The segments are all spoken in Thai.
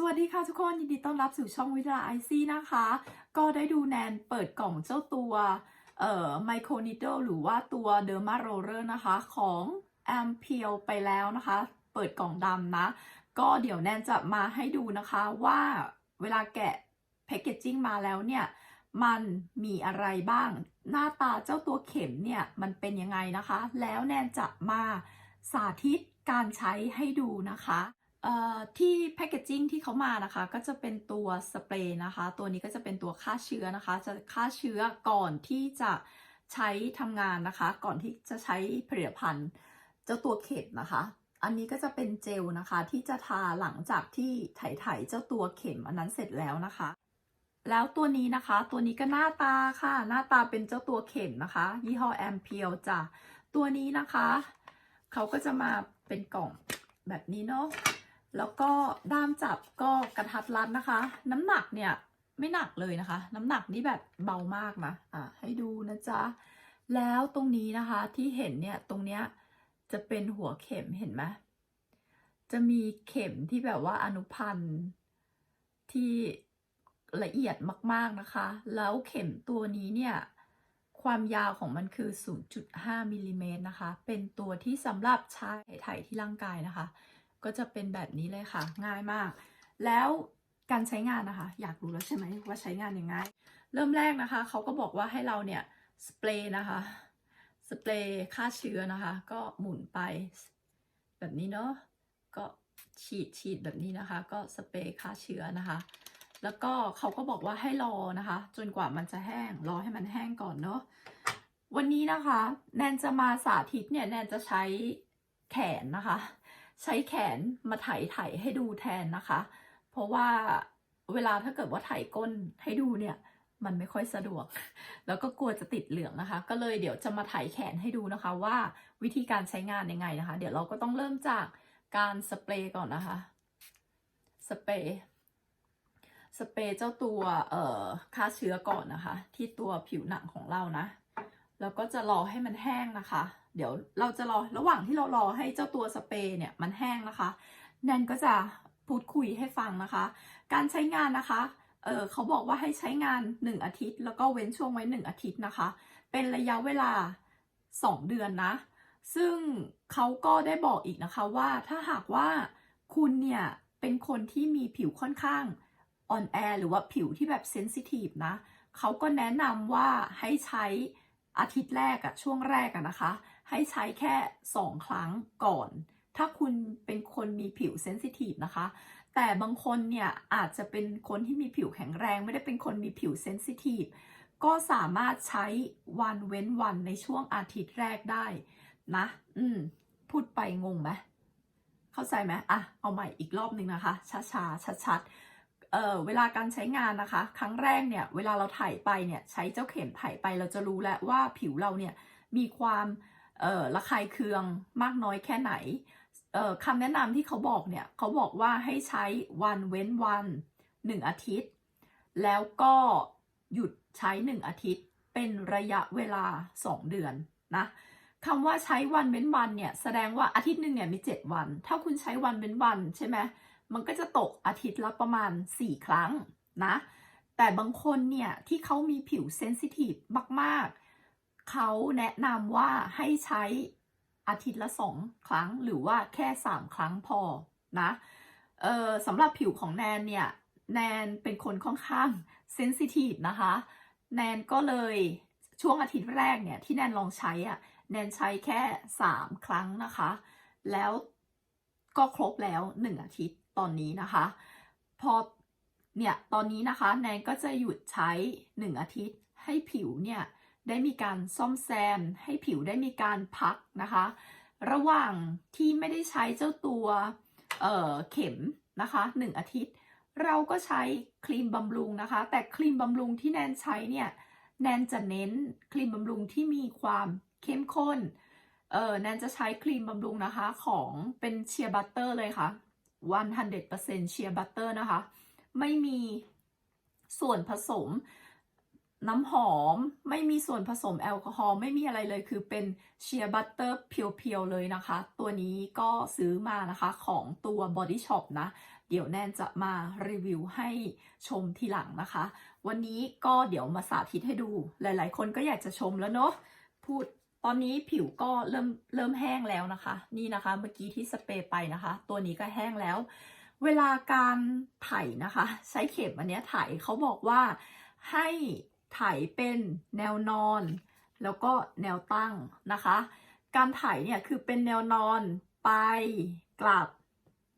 สวัสดีค่ะทุกคนยินดีต้อนรับสู่ช่องวิทยาไอซีนะคะ ก็ได้ดูแนนเปิดกล่องเจ้าตัวเอ่อไมโครนิดเดิลหรือว่าตัวเดอร์มาโรเลอร์นะคะ ของแอมเพียวไปแล้วนะคะ เปิดกล่องดำนะ ก็เดี๋ยวแนนจะมาให้ดูนะคะว่าเวลาแกะแพคเกจจิ้งมาแล้วเนี่ย มันมีอะไรบ้าง หน้าตาเจ้าตัวเข็มเนี่ย มันเป็นยังไงนะคะ แล้วแนนจะมาสาธิตการใช้ให้ดูนะคะ ที่แพคเกจจิ้งที่เขามานะคะ ก็จะเป็นตัวสเปรย์นะคะ ตัวนี้ก็จะเป็นตัวฆ่าเชื้อนะคะ จะฆ่าเชื้อก่อนที่จะใช้ทำงานนะคะ ก่อนที่จะใช้ผลิตภัณฑ์ เจ้าตัวเข็มนะคะ อันนี้ก็จะเป็นเจลนะคะ ที่จะทาหลังจากที่ไถๆเจ้าตัวเข็มอันนั้นเสร็จแล้วนะคะ แล้วตัวนี้นะคะ ตัวนี้ก็หน้าตาค่ะ หน้าตาเป็นเจ้าตัวเข็มนะคะ ยี่ห้อแอมเพียวจ้ะตัวนี้นะคะเขาก็จะมาเป็นกล่องแบบนี้เนาะ แล้วก็ด้ามจับก็กระทัดรัดนะคะ น้ำหนักเนี่ยไม่หนักเลยนะคะ น้ำหนักนี่แบบเบามากนะอะให้ดูนะจ๊ะ แล้วตรงนี้นะคะที่เห็นเนี่ยตรงเนี้ยจะเป็นหัวเข็มเห็นไหมจะมีเข็มที่แบบว่าอนุพันธ์ที่ละเอียดมากๆนะคะ แล้วเข็มตัวนี้เนี่ย ความยาวของมันคือ 0.5มิลลิเมตรนะคะ เป็นตัวที่สำหรับใช้ไถ่ที่ร่างกายนะคะ ก็จะเป็นแบบนี้เลยค่ะ ง่ายมาก แล้วการใช้งานนะคะ อยากรู้แล้วใช่ไหมว่าใช้งานยังไง เริ่มแรกนะคะเขาก็บอกว่าให้เราเนี่ยสเปรย์นะคะสเปรย์ฆ่าเชื้อนะคะ ก็หมุนไปแบบนี้เนาะก็ฉีดฉีดแบบนี้นะคะ ก็สเปรย์ฆ่าเชื้อนะคะ แล้วก็เขาก็บอกว่าให้รอนะคะ จนกว่ามันจะแห้งรอให้มันแห้งก่อนเนาะวันนี้นะคะ แนนจะมาสาธิตเนี่ยแนนจะใช้แขนนะคะ ใช้แขนมาไถไถให้ดูแทนนะคะ เพราะว่าเวลาถ้าเกิดว่าไถก้นให้ดูเนี่ย มันไม่ค่อยสะดวก แล้วก็กลัวจะติดเหลืองนะคะ ก็เลยเดี๋ยวจะมาไถแขนให้ดูนะคะว่าวิธีการใช้งานยังไงนะคะ เดี๋ยวเราก็ต้องเริ่มจากการสเปรย์ก่อนนะคะ สเปรย์สเปรย์เจ้าตัวเอ่อฆ่าเชื้อก่อนนะคะ ที่ตัวผิวหนังของเรานะ แล้วก็จะรอให้มันแห้งนะคะ เดี๋ยวเราจะรอระหว่างที่เรารอให้เจ้าตัวสเปรย์เนี่ยมันแห้งนะคะแนนก็จะพูดคุยให้ฟังนะคะ การใช้งานนะคะเออเขาบอกว่าให้ใช้งาน 1 อาทิตย์ แล้วก็เว้นช่วงไว้ 1 อาทิตย์นะคะ เป็นระยะเวลา 2 เดือนนะ ซึ่งเขาก็ได้บอกอีกนะคะว่าถ้าหากว่าคุณเนี่ยเป็นคนที่มีผิวค่อนข้างอ่อนแอหรือว่าผิวที่แบบเซนซิทีฟนะเขาก็แนะนำว่าให้ใช้อาทิตย์แรกอะช่วงแรกอะนะคะ ให้ใช้แค่ 2 ครั้งก่อน ถ้าคุณเป็นคนมีผิวเซนซิทีฟนะคะ แต่บางคนเนี่ยอาจจะเป็นคนที่มีผิวแข็งแรง ไม่ได้เป็นคนมีผิวเซนซิทีฟก็สามารถใช้วันเว้นวันในช่วงอาทิตย์แรกได้นะ อืม พูดไปงงไหมเข้าใจไหมอะ เอาใหม่อีกรอบหนึ่งนะคะ ช้าๆ ชัดๆเออเวลาการใช้งานนะคะ ครั้งแรกเนี่ย เวลาเราถ่ายไปเนี่ย ใช้เจ้าเข็มถ่ายไปเราจะรู้แล้วว่าผิวเราเนี่ย มีความ เอ่อระคายเคืองมากน้อยแค่ไหนเอ่อคำแนะนำที่เขาบอกเนี่ยเขาบอกว่าให้ใช้วันเว้นวันหนึ่งอาทิตย์ แล้วก็หยุดใช้หนึ่งอาทิตย์ เป็นระยะเวลาสองเดือนนะคำว่าใช้วันเว้นวันเนี่ยแสดงว่าอาทิตย์หนึ่งเนี่ยมี 7 วัน ถ้าคุณใช้วันเว้นวันใช่ไหมมันก็จะตกอาทิตย์ละประมาณ 4 ครั้งนะแต่บางคนเนี่ยที่เขามีผิวเซนซิทีฟมากๆ เขาแนะนำว่าให้ใช้อาทิตย์ละ2ครั้งหรือว่าแค่3ครั้งพอนะเออสำหรับผิวของแนนเนี่ย แนนเป็นคนค่อนข้างเซนซิทีฟนะคะ แนนก็เลยช่วงอาทิตย์แรกเนี่ยที่แนนลองใช้อะแนนใช้แค่3ครั้งนะคะ แล้วก็ครบแล้ว1อาทิตย์ตอนนี้นะคะ พอเนี่ยตอนนี้นะคะแนนก็จะหยุดใช้1อาทิตย์ให้ผิวเนี่ย ได้มีการซ่อมแซม ให้ผิวได้มีการพักนะคะ ระหว่างที่ไม่ได้ใช้เจ้าตัวเเข็มนะคะ1อาทิตย์ เราก็ใช้ครีมบำรุงนะคะ แต่ครีมบำรุงที่แนนใช้เนี่ยแนนจะเน้นครีมบำรุงที่มีความเข้มข้นเออแนนจะใช้ครีมบำรุงนะคะของเป็นเชียร์บัตเตอร์เลยค่ะ 100%เชียร์บัตเตอร์นะคะ ไม่มีส่วนผสม น้ำหอมไม่มีส่วนผสมแอลกอฮอล์ไม่มีอะไรเลยคือเป็นเชียร์บัตเตอร์เพียวๆเลยนะคะ ตัวนี้ก็ซื้อมานะคะของตัว Body Shop นะ เดี๋ยวแนนจะมารีวิวให้ชมทีหลังนะคะ วันนี้ก็เดี๋ยวมาสาธิตให้ดูหลายๆ คนก็อยากจะชมแล้วเนาะพูดตอนนี้ผิวก็เริ่มเริ่มแห้งแล้วนะคะ นี่นะคะเมื่อกี้ที่สเปรย์ไปนะคะ ตัวนี้ก็แห้งแล้ว เวลาการไถนะคะ ใช้เข็มอันนี้ไถเขาบอกว่าให้ ไถเป็นแนวนอน แล้วก็แนวตั้งนะคะ การไถเนี่ยคือเป็นแนวนอนไปกลับ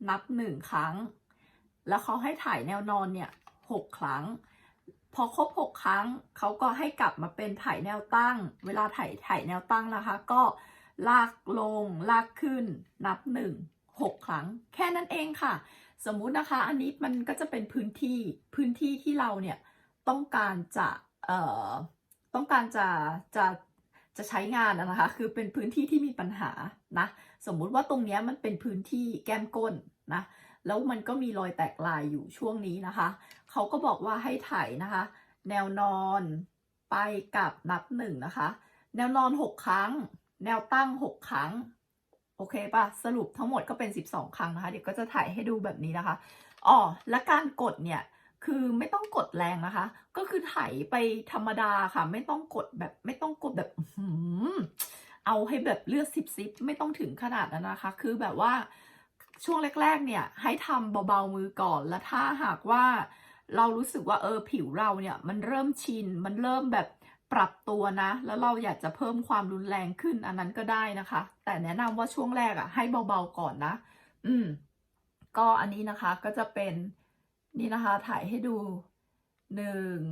นับหนึ่งครั้ง แล้วเขาให้ถ่ายแนวนอนเนี่ยหกครั้ง พอครบหกครั้งเขาก็ให้กลับมาเป็นถ่ายแนวตั้ง เวลาถ่ายถ่ายแนวตั้งนะคะ ก็ลากลงลากขึ้น นับหนึ่งหกครั้ง แค่นั้นเองค่ะ สมมุตินะคะ อันนี้มันก็จะเป็นพื้นที่พื้นที่ที่เราเนี่ยต้องการจะ เอ่อต้องการจะจะจะใช้งานนะคะ คือเป็นพื้นที่ที่มีปัญหานะ สมมุติว่าตรงนี้มันเป็นพื้นที่แก้มก้นนะ แล้วมันก็มีรอยแตกลายอยู่ช่วงนี้นะคะ เขาก็บอกว่าให้ถ่ายนะคะ แนวนอนไปกับนับหนึ่งนะคะ แนวนอนหกครั้ง แนวตั้งหกครั้ง โอเคปะสรุปทั้งหมดก็เป็น 12 ครั้งนะคะ เดี๋ยวก็จะถ่ายให้ดูแบบนี้นะคะ อ๋อ และการกดเนี่ย คือไม่ต้องกดแรงนะคะ ก็คือไถไปธรรมดาค่ะ ไม่ต้องกดแบบไม่ต้องกดแบบอื้อหือเอาให้แบบเลือดซิบซิบไม่ต้องถึงขนาดนั้นนะคะ คือแบบว่าช่วงแรก ๆ เนี่ย ให้ทำเบาๆมือก่อน แล้วถ้าหากว่าเรารู้สึกว่าเออผิวเราเนี่ย มันเริ่มชิน มันเริ่มแบบปรับตัวนะ แล้วเราอยากจะเพิ่มความรุนแรงขึ้นอันนั้นก็ได้นะคะ แต่แนะนำว่าช่วงแรกอะ่ะ ให้เบาๆก่อนนะ อืม ก็อันนี้นะคะก็จะเป็น นี่นะคะ ถ่ายให้ดูหนึ่ง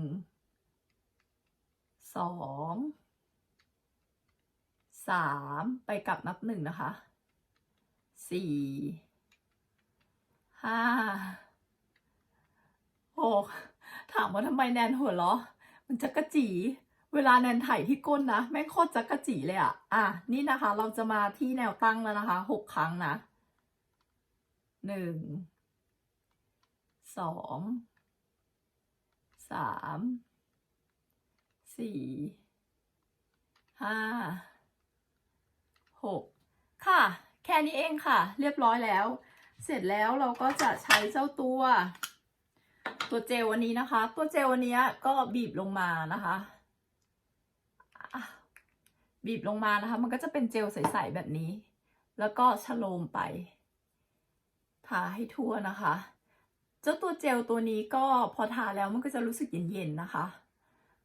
สองสามไปกลับนับหนึ่งนะคะสี่ห้าหกถามว่าทำไมแนนหัวเราะมันจักกะจีเวลาแนนถ่ายที่ก้นนะแม่งโคตรจักกะจีเลยอะอะ นี่นะคะ เราจะมาที่แนวตั้งแล้วนะคะหกครั้งนะหนึ่ง สองสามสี่ห้าหกค่ะ แค่นี้เองค่ะ เรียบร้อยแล้ว เสร็จแล้วเราก็จะใช้เจ้าตัว ตัวเจลวันนี้นะคะ ตัวเจลวันนี้ก็บีบลงมานะคะบีบลงมานะคะ มันก็จะเป็นเจลใสๆแบบนี้ แล้วก็ชโลมไปทาให้ทั่วนะคะ จ้าตัวเจลตัวนี้ก็พอทาแล้วมันก็จะรู้สึกเย็นๆนะคะ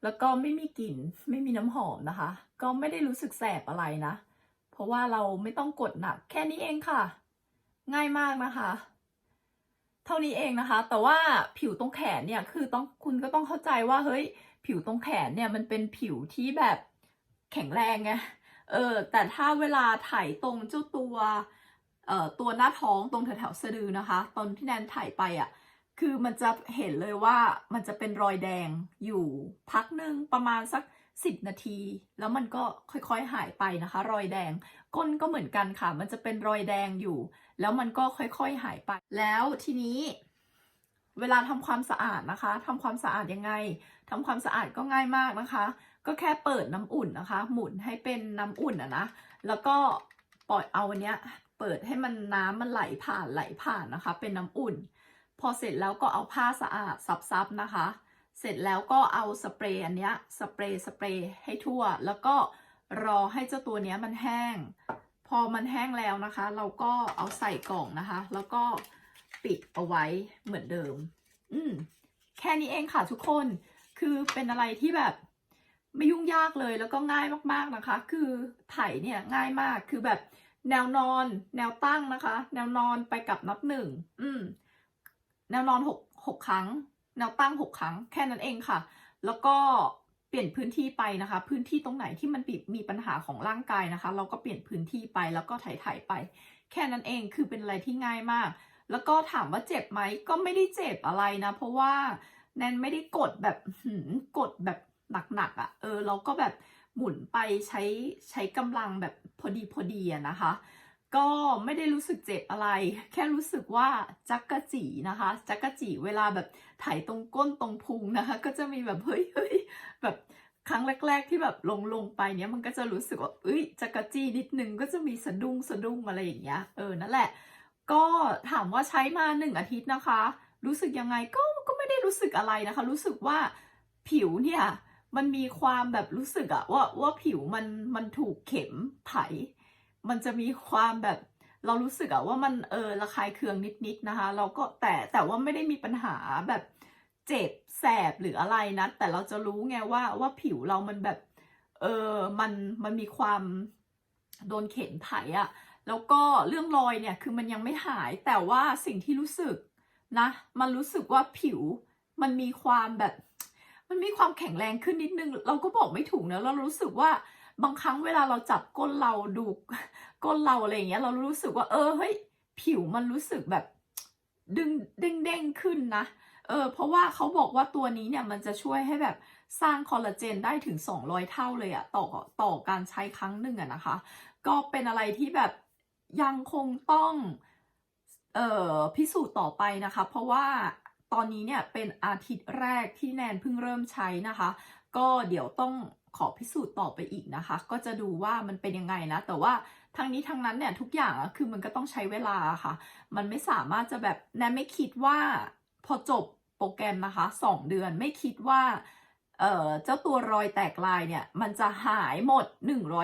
แล้วก็ไม่มีกลิ่นไม่มีน้ำหอมนะคะ ก็ไม่ได้รู้สึกแสบอะไรนะ เพราะว่าเราไม่ต้องกดหนักแค่นี้เองค่ะ ง่ายมากนะคะ เท่านี้เองนะคะ แต่ว่าผิวตรงแขนเนี่ยคือต้องคุณก็ต้องเข้าใจว่าเฮ้ย ผิวตรงแขนเนี่ยมันเป็นผิวที่แบบแข็งแรงไงเออแต่ถ้าเวลาถ่ายตรงเจ้าตัวเอ่อตัวหน้าท้องตรงแถวๆสะดือนะคะ ตอนที่แนนถ่ายไปอะ คือมันจะเห็นเลยว่ามันจะเป็นรอยแดงอยู่พักหนึ่งประมาณสักสิบนาที แล้วมันก็ค่อยๆหายไปนะคะ รอยแดง ก้นก็เหมือนกันค่ะ มันจะเป็นรอยแดงอยู่ แล้วมันก็ค่อยๆหายไป แล้วทีนี้ เวลาทำความสะอาดนะคะทำความสะอาดยังไงทำความสะอาดก็ง่ายมากนะคะ ก็แค่เปิดน้ำอุ่นนะคะ หมุนให้เป็นน้ำอุ่นอะนะ แล้วก็ปล่อยเอาอันเนี้ย เปิดให้มันน้ำมันไหลผ่านไหลผ่านนะคะ เป็นน้ำอุ่น พอเสร็จแล้วก็เอาผ้าสะอาดซับๆนะคะ เสร็จแล้วก็เอาสเปรย์อันเนี้ยสเปรย์สเปรย์ให้ทั่ว แล้วก็รอให้เจ้าตัวเนี้ยมันแห้ง พอมันแห้งแล้วนะคะ เราก็เอาใส่กล่องนะคะ แล้วก็ปิดเอาไว้เหมือนเดิม อืมแค่นี้เองค่ะทุกคน คือเป็นอะไรที่แบบไม่ยุ่งยากเลยแล้วก็ง่ายมากๆนะคะ คือไถเนี่ยง่ายมาก คือแบบแนวนอน แนวตั้งนะคะ แนวนอนไปกับนับหนึ่ง อืม แนวนอนหกหกครั้ง แนวตั้งหกครั้ง แค่นั้นเองค่ะ แล้วก็เปลี่ยนพื้นที่ไปนะคะ พื้นที่ตรงไหนที่มันมีปัญหาของร่างกายนะคะ เราก็เปลี่ยนพื้นที่ไปแล้วก็ถ่ายๆไป แค่นั้นเองคือเป็นอะไรที่ง่ายมาก แล้วก็ถามว่าเจ็บไหมก็ไม่ได้เจ็บอะไรนะ เพราะว่าแนนไม่ได้กดแบบกดแบบหนักๆอะ่ะเออเราก็แบบหมุนไปใช้ใช้กำลังแบบพอดีพอดีอะนะคะ ก็ไม่ได้รู้สึกเจ็บอะไร แค่รู้สึกว่าจักกะจีนะคะ จักกะจีเวลาแบบไถตรงก้นตรงพุงนะคะ ก็จะมีแบบเฮ้ยเฮ้ยแบบครั้งแรก ๆ ที่แบบลงลงไปเนี้ยมันก็จะรู้สึกว่าเอ้ยจักกะจีนิดนึงก็จะมีสะดุ้งสะดุ้งอะไรอย่างเงี้ยเออนั่นแหละ ก็ถามว่าใช้มาหนึ่งอาทิตย์นะคะ รู้สึกยังไงก็ก็ไม่ได้รู้สึกอะไรนะคะ รู้สึกว่าผิวเนี่ยมันมีความแบบรู้สึกอะว่าว่าผิวมันมันถูกเข็มไถ มันจะมีความแบบเรารู้สึกอะว่ามันเออระคายเคืองนิดๆนะคะ เราก็แต่แต่ว่าไม่ได้มีปัญหาแบบเจ็บแสบหรืออะไรนะแต่เราจะรู้ไงว่าว่าผิวเรามันแบบเออมันมันมีความโดนเข็มไถอะแล้วก็เรื่องรอยเนี่ยคือมันยังไม่หายแต่ว่าสิ่งที่รู้สึกนะมันรู้สึกว่าผิวมันมีความแบบ มันมีความแข็งแรงขึ้นนิดนึง เราก็บอกไม่ถูกนะเรารู้สึกว่า บางครั้งเวลาเราจับก้นเราดูก้นเราอะไรอย่างเงี้ย เรารู้สึกว่า เออเฮ้ยผิวมันรู้สึกแบบ ดึงเด้งเด้งขึ้นนะเออเพราะว่าเขาบอกว่าตัวนี้เนี่ยมันจะช่วยให้แบบสร้างคอลลาเจนได้ถึง 200 เท่าเลยอะต่อต่อการใช้ครั้งหนึ่งอะนะคะ ก็เป็นอะไรที่แบบยังคงต้องเอ่อพิสูจน์ต่อไปนะคะ เพราะว่าตอนนี้เนี่ยเป็นอาทิตย์แรกที่แนนเพิ่งเริ่มใช้นะคะ ก็เดี๋ยวต้อง ขอพิสูจน์ต่อไปอีกนะคะ ก็จะดูว่ามันเป็นยังไงนะ แต่ว่าทั้งนี้ทั้งนั้นเนี่ยทุกอย่างคือมันก็ต้องใช้เวลาค่ะ มันไม่สามารถจะแบบแนนไม่คิดว่าพอจบโปรแกรมนะคะสองเดือนไม่คิดว่าเออเจ้าตัวรอยแตกลายเนี่ย มันจะหายหมด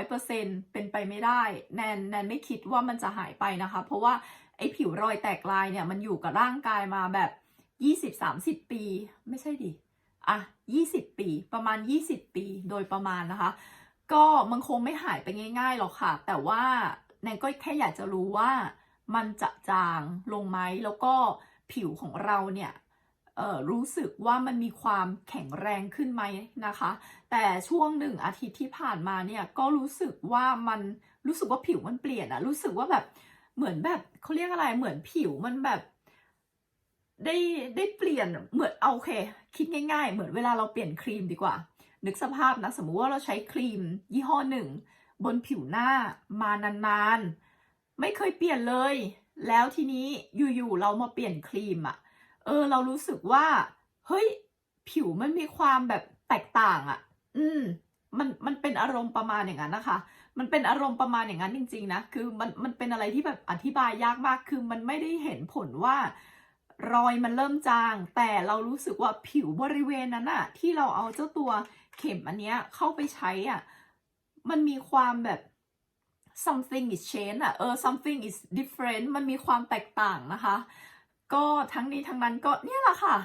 100%เป็นไปไม่ได้ แนนแนนไม่คิดว่ามันจะหายไปนะคะ เพราะว่าไอ้ผิวรอยแตกลายเนี่ยมันอยู่กับร่างกายมาแบบ 20-30 ปี ไม่ใช่ดิ อะ20 ปี ประมาณ 20 ปีโดยประมาณนะคะ ก็มันคงไม่หายไปง่ายๆหรอกค่ะ แต่ว่าแนนก็แค่อยากจะรู้ว่ามันจะจางลงไหมแล้วก็ผิวของเราเนี่ยเออรู้สึกว่ามันมีความแข็งแรงขึ้นไหมนะคะ แต่ช่วงหนึ่งอาทิตย์ที่ผ่านมาเนี่ยก็รู้สึกว่ามันรู้สึกว่าผิวมันเปลี่ยนอะรู้สึกว่าแบบเหมือนแบบเขาเรียกอะไรเหมือนผิวมันแบบ ได้ได้เปลี่ยนเหมือนเอาโอเค คิดง่าย ๆ เหมือนเวลาเราเปลี่ยนครีมดีกว่า นึกสภาพนะสมมุติว่าเราใช้ครีม ยี่ห้อหนึ่ง บนผิวหน้ามานานๆ ไม่เคยเปลี่ยนเลย แล้วทีนี้อยู่ๆเรามาเปลี่ยนครีมอะเออ เรารู้สึกว่า เฮ้ย ผิวมันมีความแบบแตกต่างอะอืมมันมันเป็นอารมณ์ประมาณอย่างนั้นนะคะ มันเป็นอารมณ์ประมาณอย่างนั้นจริง ๆ นะ คือมันมันเป็นอะไรที่แบบอธิบายยากมาก คือมันไม่ได้เห็นผลว่า รอยมันเริ่มจาง แต่เรารู้สึกว่าผิวบริเวณนั้นอะที่เราเอาเจ้าตัวเข็มอันเนี้ยเข้าไปใช้อะมันมีความแบบ something is change อะเออ something is different มันมีความแตกต่างนะคะ ก็ทั้งนี้ทั้งนั้นก็เนี่ยแหละค่ะ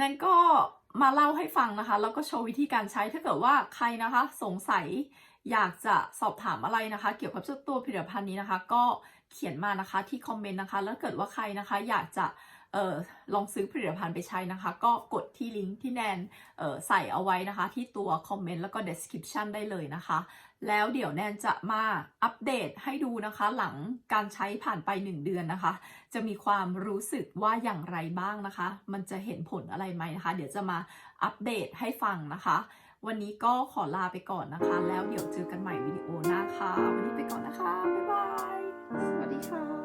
นั่นก็มาเล่าให้ฟังนะคะ แล้วก็โชว์วิธีการใช้ถ้าเกิดว่าใครนะคะ สงสัยอยากจะสอบถามอะไรนะคะ เกี่ยวกับเจ้าตัวผลิตภัณฑ์นี้นะคะ ก็เขียนมานะคะที่คอมเมนต์นะคะ แล้วเกิดว่าใครนะคะ อยากจะ ออลองซื้อผลิตภัณฑ์ไปใช้นะคะ ก็กดที่ลิงก์ที่แนนใส่เอาไว้นะคะ ที่ตัวคอมเมนต์แล้วก็ description ได้เลยนะคะ แล้วเดี๋ยวแนนจะมาอัปเดตให้ดูนะคะ หลังการใช้ผ่านไป 1 เดือนนะคะ จะมีความรู้สึกว่าอย่างไรบ้างนะคะ มันจะเห็นผลอะไรไหมนะคะ เดี๋ยวจะมาอัปเดตให้ฟังนะคะ วันนี้ก็ขอลาไปก่อนนะคะ แล้วเดี๋ยวเจอกันใหม่วิดีโอหน้าค่ะ วันนี้ไปก่อนนะคะ บ๊ายบาย สวัสดีค่ะ